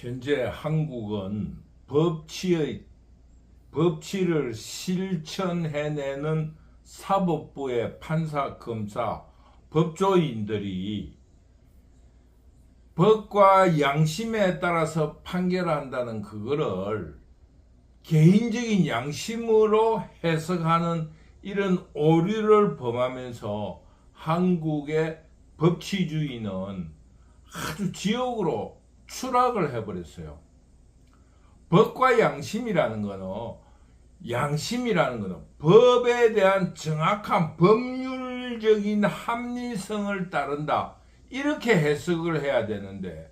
현재 한국은 법치의 법치를 실천해내는 사법부의 판사, 검사, 법조인들이 법과 양심에 따라서 판결한다는 그거를 개인적인 양심으로 해석하는 이런 오류를 범하면서 한국의 법치주의는 아주 지옥으로 추락을 해버렸어요. 법과 양심이라는 거는 양심이라는 거는 법에 대한 정확한 법률적인 합리성을 따른다. 이렇게 해석을 해야 되는데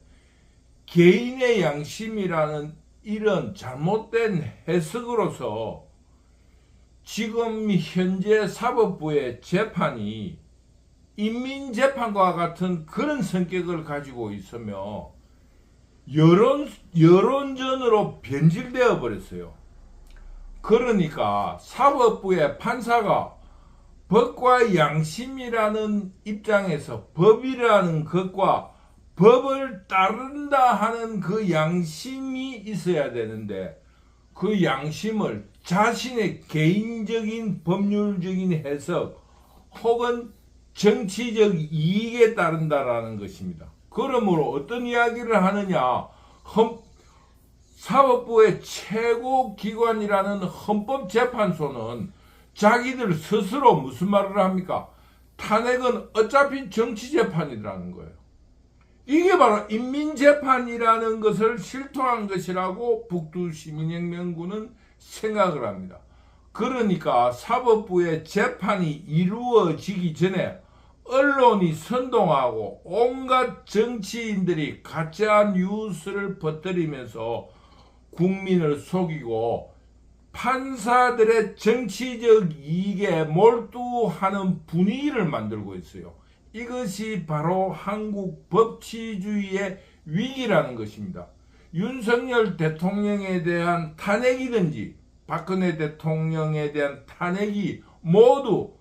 개인의 양심이라는 이런 잘못된 해석으로서 지금 현재 사법부의 재판이 인민재판과 같은 그런 성격을 가지고 있으며 여론, 여론전으로 변질되어 버렸어요. 그러니까 사법부의 판사가 법과 양심이라는 입장에서 법이라는 것과 법을 따른다 하는 그 양심이 있어야 되는데 그 양심을 자신의 개인적인 법률적인 해석 혹은 정치적 이익에 따른다라는 것입니다. 그러므로 어떤 이야기를 하느냐? 헌, 사법부의 최고 기관이라는 헌법재판소는 자기들 스스로 무슨 말을 합니까? 탄핵은 어차피 정치재판이라는 거예요. 이게 바로 인민재판이라는 것을 실토한 것이라고 북두시민혁명군은 생각을 합니다. 그러니까 사법부의 재판이 이루어지기 전에 언론이 선동하고 온갖 정치인들이 가짜 뉴스를 퍼뜨리면서 국민을 속이고 판사들의 정치적 이익에 몰두하는 분위기를 만들고 있어요. 이것이 바로 한국 법치주의의 위기라는 것입니다. 윤석열 대통령에 대한 탄핵이든지 박근혜 대통령에 대한 탄핵이 모두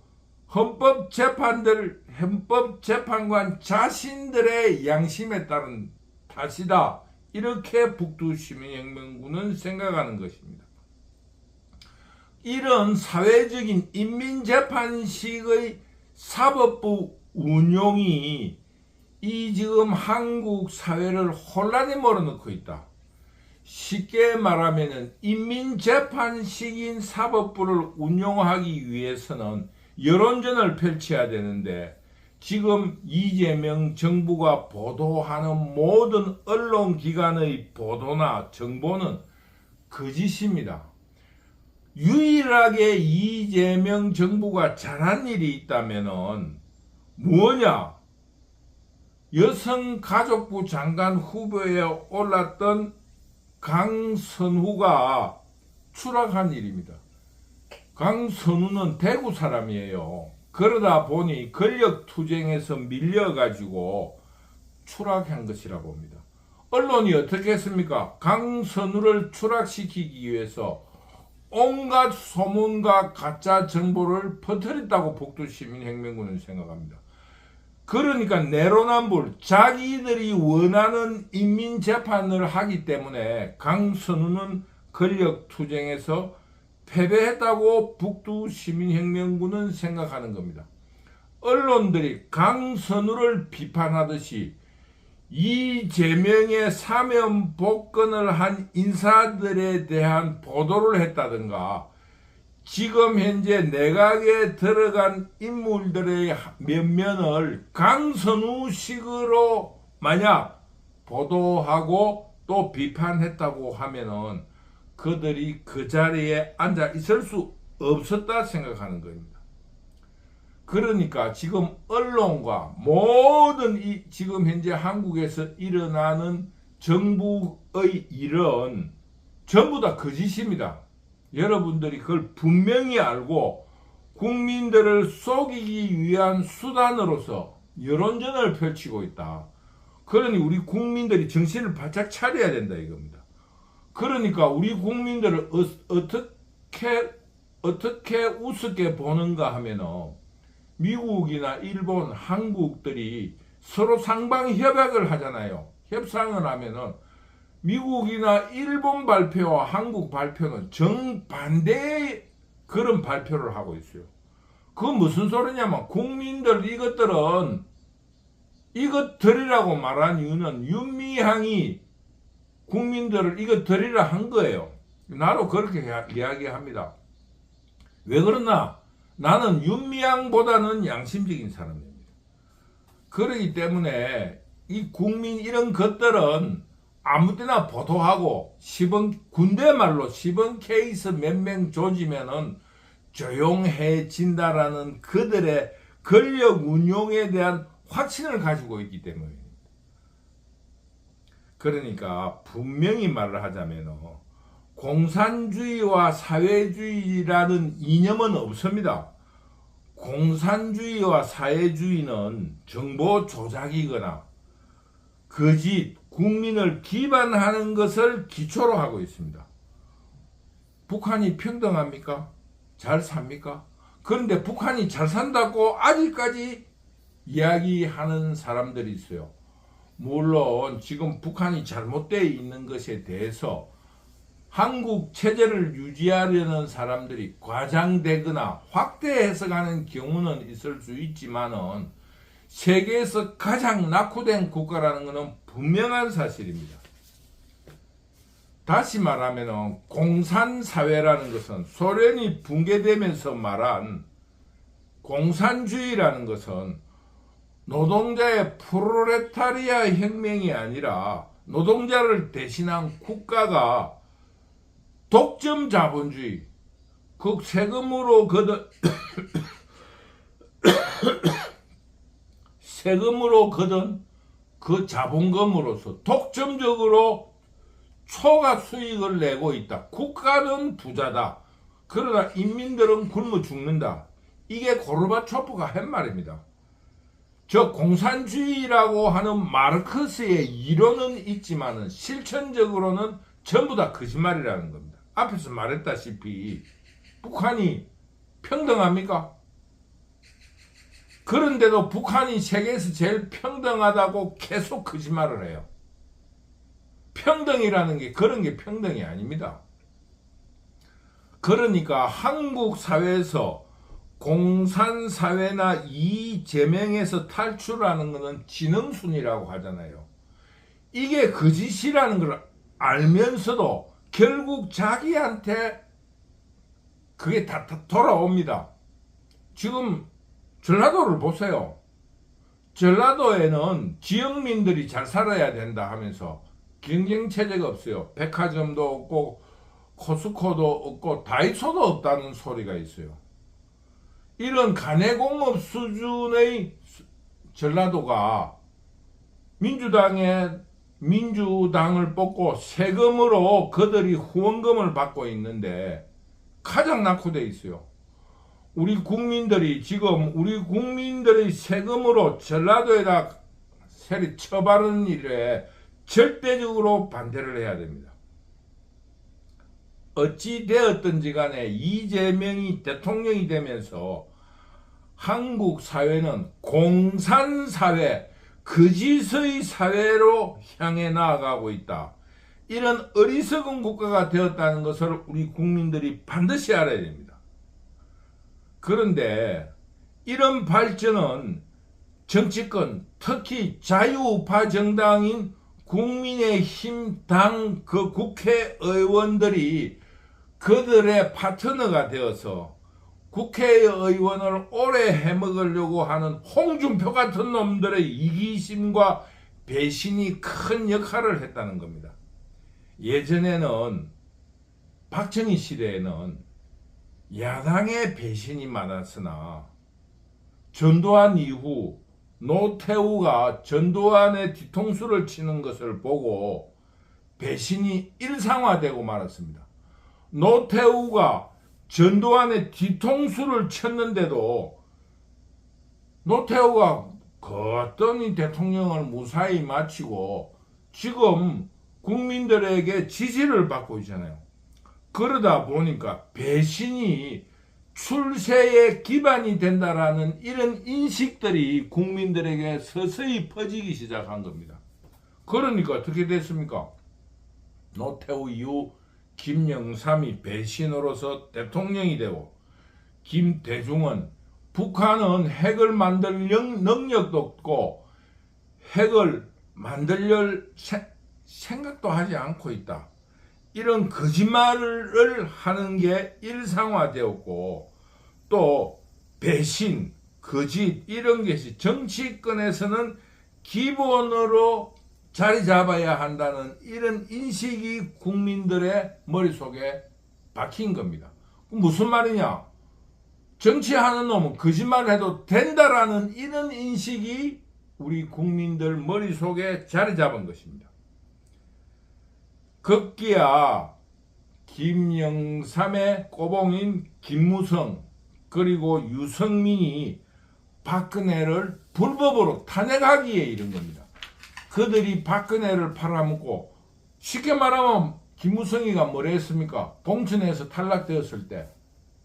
헌법 재판들, 헌법 재판관 자신들의 양심에 따른 탓이다. 이렇게 북두 시민혁명군은 생각하는 것입니다. 이런 사회적인 인민재판식의 사법부 운용이 이 지금 한국 사회를 혼란에 몰아넣고 있다. 쉽게 말하면 인민재판식인 사법부를 운용하기 위해서는 여론전을 펼쳐야 되는데 지금 이재명 정부가 보도하는 모든 언론기관의 보도나 정보는 거짓입니다. 유일하게 이재명 정부가 잘한 일이 있다면은 뭐냐? 여성가족부 장관 후보에 올랐던 강선후가 추락한 일입니다. 강선우는 대구 사람이에요. 그러다 보니 권력 투쟁에서 밀려가지고 추락한 것이라 봅니다. 언론이 어떻게 했습니까? 강선우를 추락시키기 위해서 온갖 소문과 가짜 정보를 퍼뜨렸다고 북두시민혁명군은 생각합니다. 그러니까 내로남불 자기들이 원하는 인민재판을 하기 때문에 강선우는 권력투쟁에서 패배했다고 북두 시민혁명군은 생각하는 겁니다. 언론들이 강선우를 비판하듯이 이재명의 사면 복권을 한 인사들에 대한 보도를 했다든가 지금 현재 내각에 들어간 인물들의 면면을 강선우식으로 만약 보도하고 또 비판했다고 하면은 그들이 그 자리에 앉아 있을 수 없었다 생각하는 겁니다. 그러니까 지금 언론과 모든 이 지금 현재 한국에서 일어나는 정부의 일은 전부 다 거짓입니다. 여러분들이 그걸 분명히 알고 국민들을 속이기 위한 수단으로서 여론전을 펼치고 있다. 그러니 우리 국민들이 정신을 바짝 차려야 된다 이겁니다. 그러니까 우리 국민들을 어, 떻게 어떻게 우습게 보는가 하면은 미국이나 일본, 한국들이 서로 상방 협약을 하잖아요. 협상을 하면은 미국이나 일본 발표와 한국 발표는 정반대의 그런 발표를 하고 있어요. 그 무슨 소리냐면 국민들 이것들은 이것들이라고 말한 이유는 윤미향이 국민들을 이것들이라 한 거예요. 나도 그렇게 이야- 이야기합니다. 왜 그러나 나는 윤미향보다는 양심적인 사람입니다. 그러기 때문에 이 국민 이런 것들은 아무 때나 보도하고 10원 군대 말로 10원 케이스 몇 명 조지면은 조용해진다라는 그들의 권력 운용에 대한 확신을 가지고 있기 때문입니다. 그러니까 분명히 말을 하자면 공산주의와 사회주의라는 이념은 없습니다. 공산주의와 사회주의는 정보 조작이거나 거짓, 국민을 기반하는 것을 기초로 하고 있습니다. 북한이 평등합니까? 잘 삽니까? 그런데 북한이 잘 산다고 아직까지 이야기하는 사람들이 있어요. 물론 지금 북한이 잘못되어 있는 것에 대해서 한국 체제를 유지하려는 사람들이 과장되거나 확대 해석하는 경우는 있을 수 있지만은 세계에서 가장 낙후된 국가라는 것은 분명한 사실입니다. 다시 말하면 공산사회라는 것은 소련이 붕괴되면서 말한 공산주의라는 것은 노동자의 프로레타리아 혁명이 아니라 노동자를 대신한 국가가 독점 자본주의, 그 세금으로 거둔 세금으로 거둔 그 자본금으로서 독점적으로 초과 수익을 내고 있다. 국가는 부자다. 그러나 인민들은 굶어 죽는다. 이게 고르바초프가 한 말입니다. 저 공산주의라고 하는 마르크스의 이론은 있지만은 실천적으로는 전부 다 거짓말이라는 겁니다. 앞에서 말했다시피 북한이 평등합니까? 그런데도 북한이 세계에서 제일 평등하다고 계속 거짓말을 해요. 평등이라는 게 그런 게 평등이 아닙니다. 그러니까 한국 사회에서 공산 사회나 이재명에서 탈출하는 것은 지능순이라고 하잖아요. 이게 거짓이라는 걸 알면서도 결국 자기한테 그게 다, 다 돌아옵니다. 지금 전라도를 보세요. 전라도에는 지역민들이 잘 살아야 된다 하면서 경쟁 체제가 없어요. 백화점도 없고 코스코도 없고 다이소도 없다는 소리가 있어요. 이런 가내공업 수준의 전라도가 민주당의 민주당을 뽑고 세금으로 그들이 후원금을 받고 있는데 가장 낙후돼 있어요. 우리 국민들이 지금 우리 국민들의 세금으로 전라도에다 세리 처바르는 일에 절대적으로 반대를 해야 됩니다. 어찌 되었든지 간에 이재명이 대통령이 되면서 한국 사회는 공산사회, 거짓의 사회로 향해 나아가고 있다. 이런 어리석은 국가가 되었다는 것을 우리 국민들이 반드시 알아야 됩니다. 그런데 이런 발전은 정치권, 특히 자유우파 정당인 국민의힘 당 그 국회의원들이 그들의 파트너가 되어서 국회의원을 오래 해먹으려고 하는 홍준표 같은 놈들의 이기심과 배신이 큰 역할을 했다는 겁니다. 예전에는 박정희 시대에는 야당의 배신이 많았으나 전두환 이후 노태우가 전두환의 뒤통수를 치는 것을 보고 배신이 일상화되고 말았습니다. 노태우가 전두환의 뒤통수를 쳤는데도 노태우가 거뜬히 대통령을 무사히 마치고 지금 국민들에게 지지를 받고 있잖아요. 그러다 보니까 배신이 출세의 기반이 된다라는 이런 인식들이 국민들에게 서서히 퍼지기 시작한 겁니다. 그러니까 어떻게 됐습니까? 노태우 이후 김영삼이 배신으로서 대통령이 되고 김대중은 북한은 핵을 만들 영- 능력도 없고 핵을 만들 세- 생각도 하지 않고 있다. 이런 거짓말을 하는 게 일상화되었고 또 배신, 거짓 이런 것이 정치권에서는 기본으로 자리 잡아야 한다는 이런 인식이 국민들의 머릿속에 박힌 겁니다. 무슨 말이냐? 정치하는 놈은 거짓말해도 된다라는 이런 인식이 우리 국민들 머릿속에 자리 잡은 것입니다. 급기야 김영삼의 꼬봉인 김무성 그리고 유성민이 박근혜를 불법으로 탄핵하기에 이른 겁니다. 그들이 박근혜를 팔아먹고 쉽게 말하면 김무성이가 뭐라 했습니까? 봉천에서 탈락되었을 때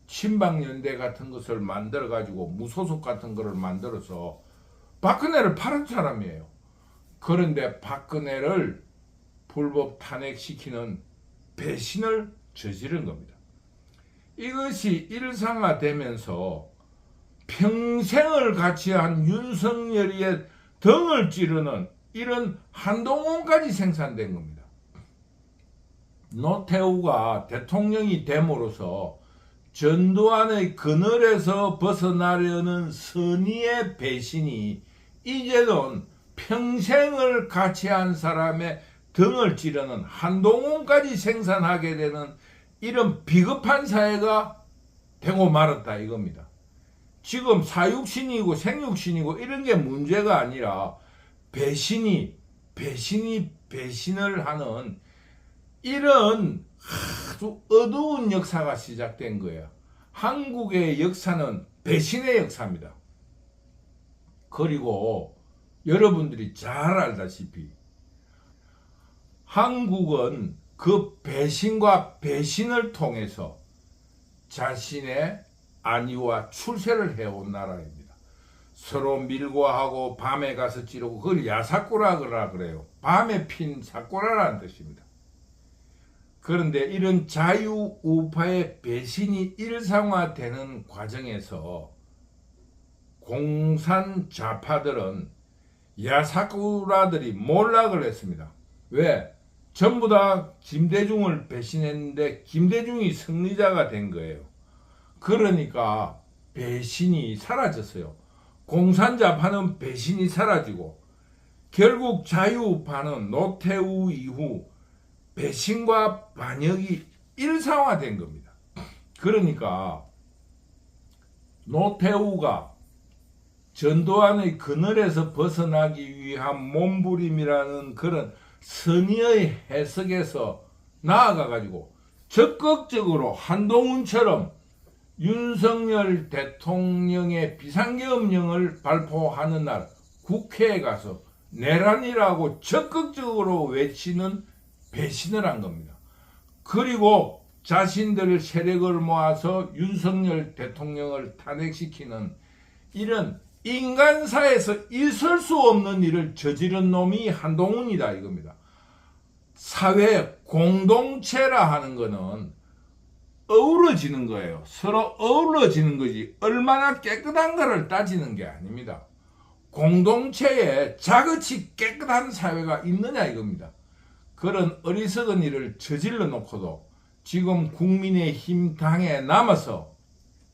친박연대 같은 것을 만들어 가지고 무소속 같은 것을 만들어서 박근혜를 팔은 사람이에요. 그런데 박근혜를 불법 탄핵시키는 배신을 저지른 겁니다. 이것이 일상화되면서 평생을 같이 한 윤석열이의 등을 찌르는 이런 한동훈까지 생산된 겁니다. 노태우가 대통령이 됨으로써 전두환의 그늘에서 벗어나려는 선의의 배신이 이제는 평생을 같이 한 사람의 등을 찌르는 한동훈까지 생산하게 되는 이런 비겁한 사회가 되고 말았다 이겁니다. 지금 사육신이고 생육신이고 이런 게 문제가 아니라 배신이 배신이 배신을 하는 이런 아주 어두운 역사가 시작된 거예요. 한국의 역사는 배신의 역사입니다. 그리고 여러분들이 잘 알다시피 한국은 그 배신과 배신을 통해서 자신의 안위와 출세를 해온 나라입니다. 서로 밀고 하고 밤에 가서 찌르고 그걸 야사꾸라그라 그래요. 밤에 핀 사꾸라라는 뜻입니다. 그런데 이런 자유우파의 배신이 일상화되는 과정에서 공산 좌파들은 야사꾸라들이 몰락을 했습니다. 왜? 전부 다 김대중을 배신했는데 김대중이 승리자가 된 거예요. 그러니까 배신이 사라졌어요. 공산자파는 배신이 사라지고 결국 자유파는 노태우 이후 배신과 반역이 일상화된 겁니다. 그러니까 노태우가 전두환의 그늘에서 벗어나기 위한 몸부림이라는 그런 선의의 해석에서 나아가 가지고 적극적으로 한동훈처럼 윤석열 대통령의 비상계엄령을 발표하는 날 국회에 가서 내란이라고 적극적으로 외치는 배신을 한 겁니다. 그리고 자신들 세력을 모아서 윤석열 대통령을 탄핵시키는 이런 인간사에서 있을 수 없는 일을 저지른 놈이 한동훈이다 이겁니다. 사회 공동체라 하는 거는 어우러지는 거예요. 서로 어우러지는 거지 얼마나 깨끗한가를 따지는 게 아닙니다. 공동체에 자그치 깨끗한 사회가 있느냐 이겁니다. 그런 어리석은 일을 저질러 놓고도 지금 국민의힘 당에 남아서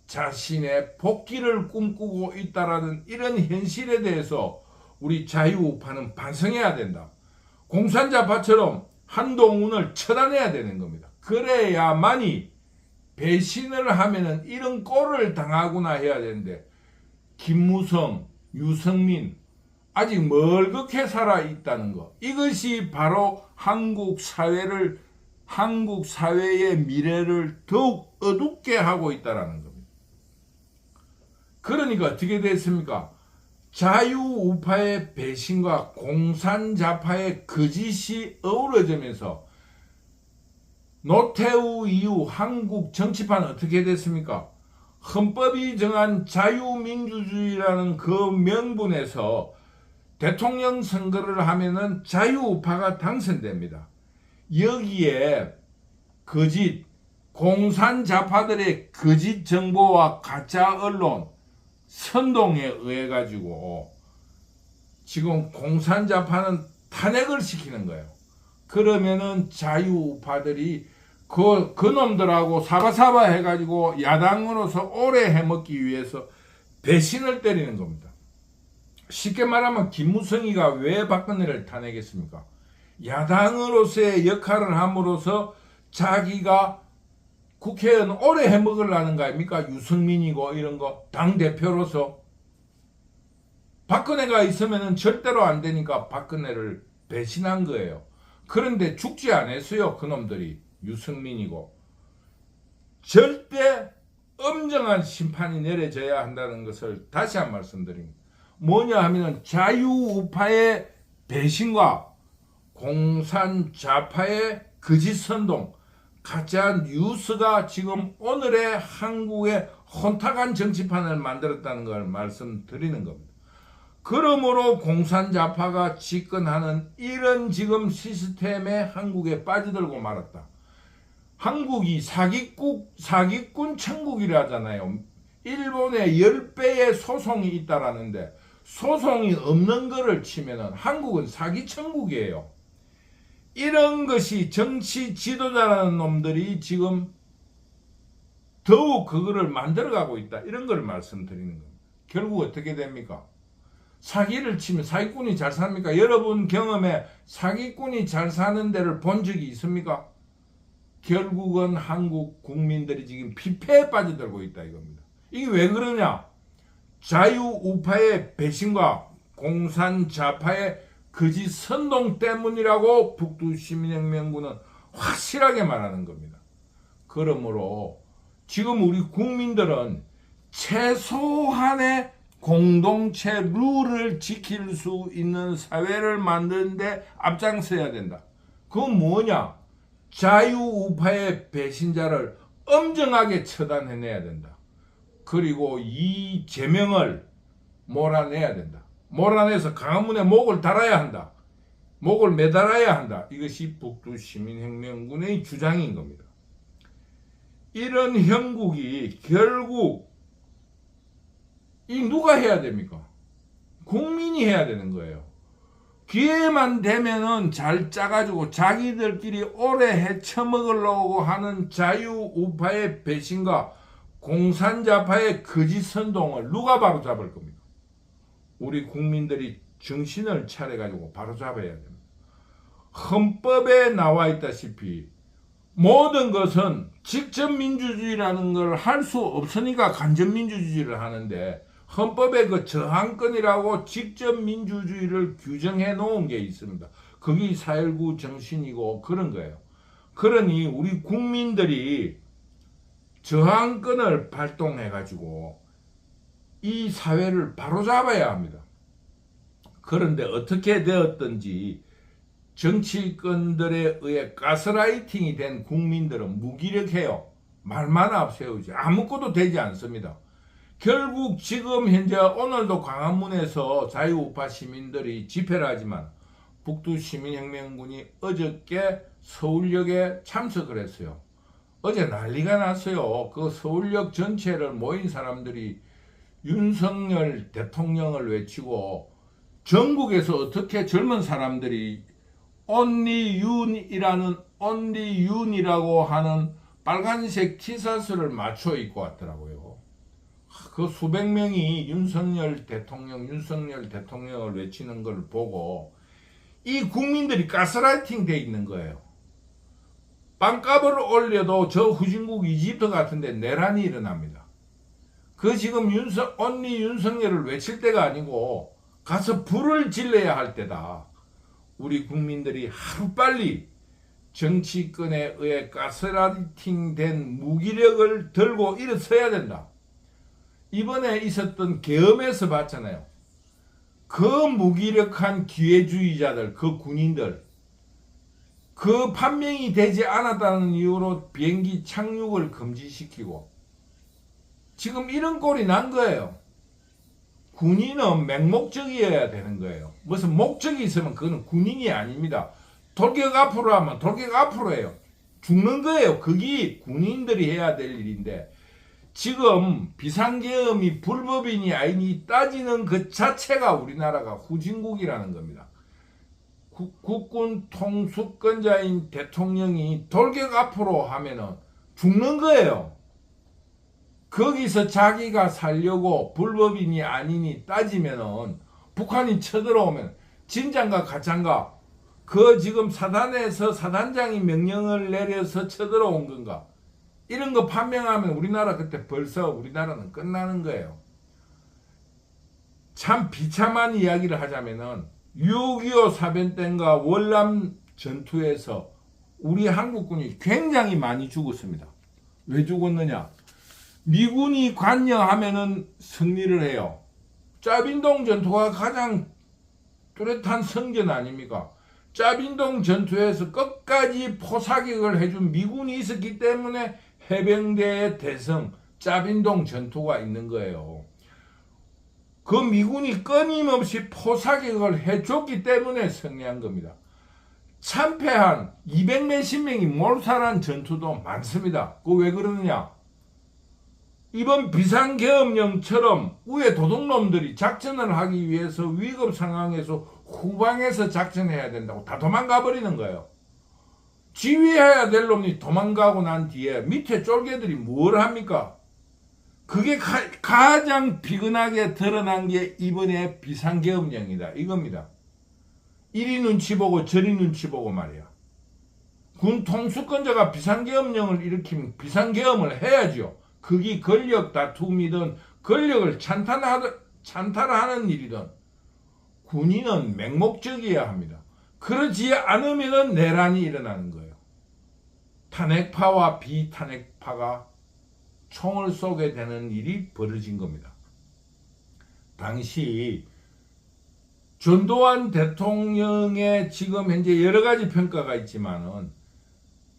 자신의 복귀를 꿈꾸고 있다라는 이런 현실에 대해서 우리 자유우파는 반성해야 된다. 공산자파처럼 한동훈을 처단해야 되는 겁니다. 그래야만이 배신을 하면은 이런 꼴을 당하구나 해야 되는데 김무성, 유성민 아직 멀겋게 살아 있다는 것. 이것이 바로 한국 사회를 한국 사회의 미래를 더욱 어둡게 하고 있다라는 겁니다. 그러니까 어떻게 됐습니까? 자유우파의 배신과 공산자파의 거짓이 어우러지면서 노태우 이후 한국 정치판은 어떻게 됐습니까? 헌법이 정한 자유민주주의라는 그 명분에서 대통령 선거를 하면은 자유우파가 당선됩니다. 여기에 거짓 공산 좌파들의 거짓 정보와 가짜 언론 선동에 의해 가지고 지금 공산 좌파는 탄핵을 시키는 거예요. 그러면은 자유우파들이 그, 그 놈들하고 사바사바 해가지고 야당으로서 오래 해먹기 위해서 배신을 때리는 겁니다. 쉽게 말하면 김무성이가 왜 박근혜를 탄핵했습니까? 야당으로서의 역할을 함으로써 자기가 국회의원 오래 해먹으려는 거 아닙니까? 유승민이고 이런 거. 당대표로서. 박근혜가 있으면 절대로 안 되니까 박근혜를 배신한 거예요. 그런데 죽지 않았어요. 그놈들이. 유승민이고. 절대 엄정한 심판이 내려져야 한다는 것을 다시 한 말씀드립니다. 뭐냐 하면은 자유우파의 배신과 공산 좌파의 거짓 선동, 가짜 뉴스가 지금 오늘의 한국의 혼탁한 정치판을 만들었다는 걸 말씀드리는 겁니다. 그러므로 공산 좌파가 집권하는 이런 지금 시스템에 한국에 빠져들고 말았다. 한국이 사기국, 사기꾼 천국이라잖아요. 일본의 10배의 소송이 있다라는데 소송이 없는 거를 치면은 한국은 사기 천국이에요. 이런 것이 정치 지도자라는 놈들이 지금 더욱 그거를 만들어가고 있다. 이런 걸 말씀드리는 겁니다. 결국 어떻게 됩니까? 사기를 치면 사기꾼이 잘 삽니까? 여러분 경험에 사기꾼이 잘 사는 데를 본 적이 있습니까? 결국은 한국 국민들이 지금 피폐에 빠져들고 있다 이겁니다. 이게 왜 그러냐? 자유우파의 배신과 공산 좌파의 거짓 선동 때문이라고 북두시민혁명군은 확실하게 말하는 겁니다. 그러므로 지금 우리 국민들은 최소한의 공동체 룰을 지킬 수 있는 사회를 만드는데 앞장서야 된다. 그건 뭐냐? 자유우파의 배신자를 엄정하게 처단해내야 된다. 그리고 이 제명을 몰아내야 된다. 몰아내서 강화문에 목을 달아야 한다. 목을 매달아야 한다. 이것이 북두 시민혁명군의 주장인 겁니다. 이런 형국이 결국 이 누가 해야 됩니까? 국민이 해야 되는 거예요. 기회만 되면은 잘 짜가지고 자기들끼리 오래 헤쳐먹으려고 하는 자유우파의 배신과 공산자파의 거짓 선동을 누가 바로 잡을 겁니까? 우리 국민들이 정신을 차려가지고 바로 잡아야 됩니다. 헌법에 나와 있다시피 모든 것은 직접 민주주의라는 걸 할 수 없으니까 간접 민주주의를 하는데 헌법에 그 저항권이라고 직접 민주주의를 규정해 놓은 게 있습니다. 그게 4.19 정신이고 그런 거예요. 그러니 우리 국민들이 저항권을 발동해 가지고 이 사회를 바로잡아야 합니다. 그런데 어떻게 되었든지 정치권들에 의해 가스라이팅이 된 국민들은 무기력해요. 말만 앞세우지 아무것도 되지 않습니다. 결국 지금 현재 오늘도 광화문에서 자유우파 시민들이 집회를 하지만 북두 시민혁명군이 어저께 서울역에 참석을 했어요. 어제 난리가 났어요. 그 서울역 전체를 모인 사람들이 윤석열 대통령을 외치고 전국에서 어떻게 젊은 사람들이 온리윤이라는 온리윤이라고 하는 빨간색 티셔츠를 맞춰 입고 왔더라고요. 그 수백 명이 윤석열 대통령, 윤석열 대통령을 외치는 걸 보고 이 국민들이 가스라이팅 돼 있는 거예요. 빵값을 올려도 저 후진국 이집트 같은데 내란이 일어납니다. 그 지금 윤석, 언니 윤석열을 외칠 때가 아니고 가서 불을 질러야 할 때다. 우리 국민들이 하루빨리 정치권에 의해 가스라이팅 된 무기력을 들고 일어서야 된다. 이번에 있었던 계엄에서 봤잖아요. 그 무기력한 기회주의자들, 그 군인들, 그 판명이 되지 않았다는 이유로 비행기 착륙을 금지시키고 지금 이런 꼴이 난 거예요. 군인은 맹목적이어야 되는 거예요. 무슨 목적이 있으면 그거는 군인이 아닙니다. 돌격 앞으로 하면 돌격 앞으로 해요. 죽는 거예요. 그게 군인들이 해야 될 일인데 지금 비상계엄이 불법이니 아니니 따지는 그 자체가 우리나라가 후진국이라는 겁니다. 국- 국군 통수권자인 대통령이 돌격 앞으로 하면은 죽는 거예요. 거기서 자기가 살려고 불법이니 아니니 따지면은 북한이 쳐들어오면 진짠가 가짠가 그 지금 사단에서 사단장이 명령을 내려서 쳐들어온 건가 이런 거 판명하면 우리나라 그때 벌써 우리나라는 끝나는 거예요. 참 비참한 이야기를 하자면은 6.25 사변 때인가 월남 전투에서 우리 한국군이 굉장히 많이 죽었습니다. 왜 죽었느냐? 미군이 관여하면은 승리를 해요. 짜빈동 전투가 가장 뚜렷한 성전 아닙니까? 짜빈동 전투에서 끝까지 포사격을 해준 미군이 있었기 때문에 해병대의 대성 짜빈동 전투가 있는 거예요. 그 미군이 끊임없이 포사격을 해줬기 때문에 승리한 겁니다. 참패한 200 몇십 명이 몰살한 전투도 많습니다. 그 왜 그러느냐? 이번 비상계엄령처럼 위에 도둑놈들이 작전을 하기 위해서 위급 상황에서 후방에서 작전해야 된다고 다 도망가 버리는 거예요. 지휘해야 될 놈이 도망가고 난 뒤에 밑에 쫄개들이 뭘 합니까? 그게 가, 장 비근하게 드러난 게 이번에 비상계엄령이다. 이겁니다. 이리 눈치 보고 저리 눈치 보고 말이야. 군 통수권자가 비상계엄령을 일으키면 비상계엄을 해야죠. 그게 권력 다툼이든 권력을 찬탄하, 찬탈하는 일이든 군인은 맹목적이어야 합니다. 그러지 않으면 내란이 일어나는 거예요. 탄핵파와 비탄핵파가 총을 쏘게 되는 일이 벌어진 겁니다. 당시 전두환 대통령의 지금 현재 여러 가지 평가가 있지만은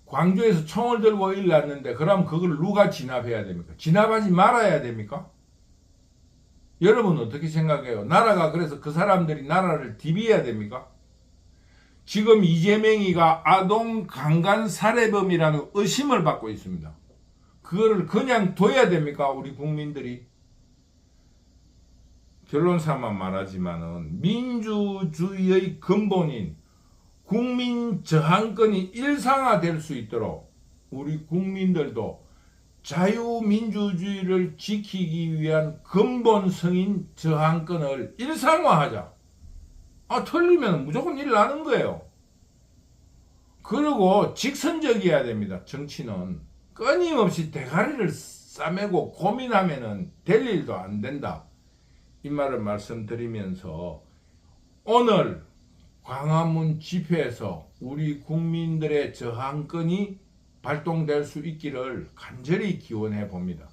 광주에서 총을 들고 일났는데 그럼 그걸 누가 진압해야 됩니까? 진압하지 말아야 됩니까? 여러분 어떻게 생각해요? 나라가 그래서 그 사람들이 나라를 디비해야 됩니까? 지금 이재명이가 아동 강간 살해범이라는 의심을 받고 있습니다. 그거를 그냥 둬야 됩니까? 우리 국민들이 결론 삼아 말하지만은 민주주의의 근본인 국민 저항권이 일상화될 수 있도록 우리 국민들도 자유민주주의를 지키기 위한 근본성인 저항권을 일상화하자. 아, 틀리면 무조건 일 나는 거예요. 그리고 직선적이어야 됩니다. 정치는. 끊임없이 대가리를 싸매고 고민하면은 될 일도 안 된다. 이 말을 말씀드리면서 오늘 광화문 집회에서 우리 국민들의 저항권이 발동될 수 있기를 간절히 기원해 봅니다.